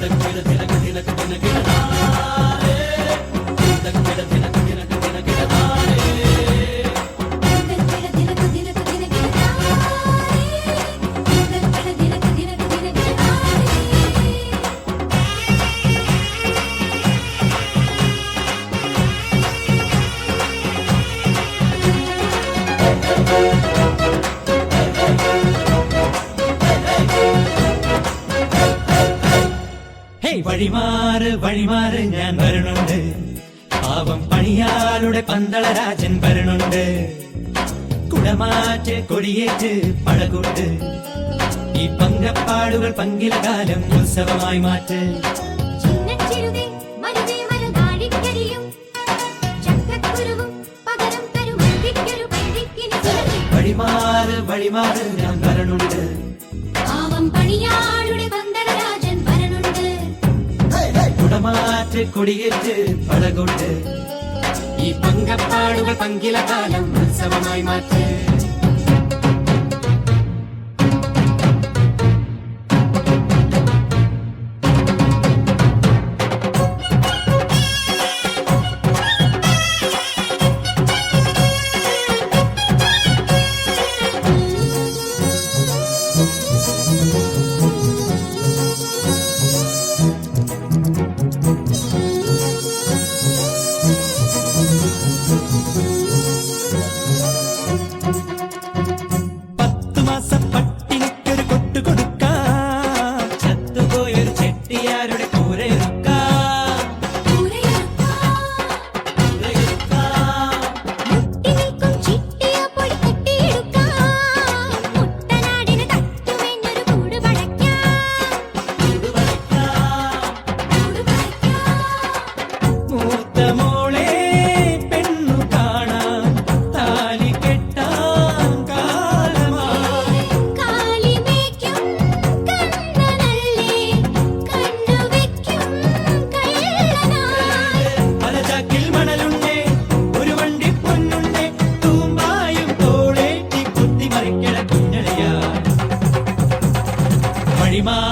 தினக்கு தினக்கு தினக்கு தினக்கு വഴിമാറ് വഴിമാറ് ഞാൻ വരണുണ്ട്. പാവം പണിയാളുടെ പന്തളരാജൻ വരണുണ്ട്. കുടമാറ്റ് കൊടിയേറ്റ് പടകൂട്ട് ഈ പങ്കപ്പാടുകൾ പങ്കില കാലം ഉത്സവമായി മാറ്റ്. വഴിമാറ് വഴിമാറ് ഞാൻ വരണുണ്ട്. പാവം പണിയാളുടെ കുടമാറ്റ് കൊടിയേറ്റ് പടകൂട്ട്. ഈ പങ്കപ്പാടുകൾ പങ്കില കാലം ഉത്സവമായി മാറ്റ്. പത്തു മാസം പട്ടിണിക്കൊരു കൊട്ടു കൊടുക്കാം. ചത്തുപോയൊരു ചെട്ടിയാരുടെ കൂരയൊരുക്കാം. മുട്ടിനിൽക്കും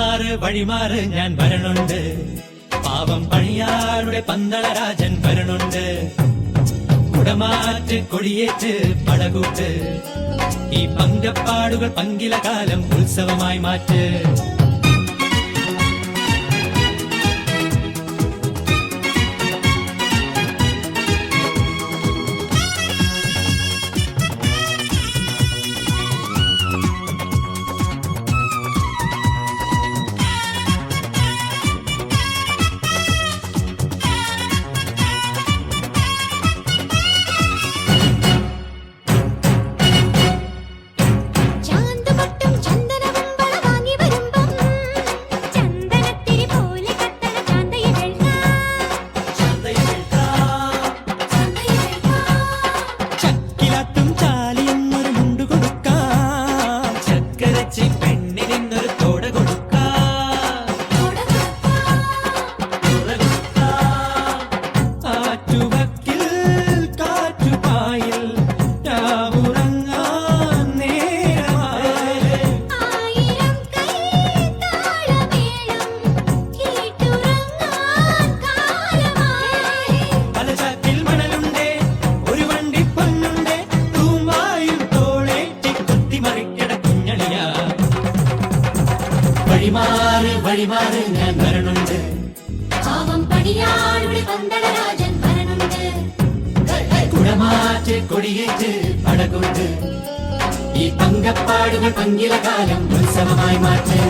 വഴിമാറ് വഴിമാറ് ഞാൻ വരണുണ്ട്. പാവം പണിയാരുടെ പന്തളരാജൻ വരണുണ്ട്. കുടമാറ്റ് കൊടിയേറ്റ് പടകൂട്ട്. ഈ പങ്കപ്പാടുകൾ പങ്കില കാലം ഉത്സവമായി മാറ്റ്. Bang. വഴിമാറ് വഴിമാറ് ഞാൻ വരണുണ്ട് പാവം പണിയാളുടെ പന്തളരാജൻ വരണുണ്ട് കുടമാറ്റ് കൊടിയേറ്റ് പടകൂട്ട് ഈ പങ്കപ്പാടുകൾ പങ്കില കാലം ഉത്സവമായി മാറ്റ്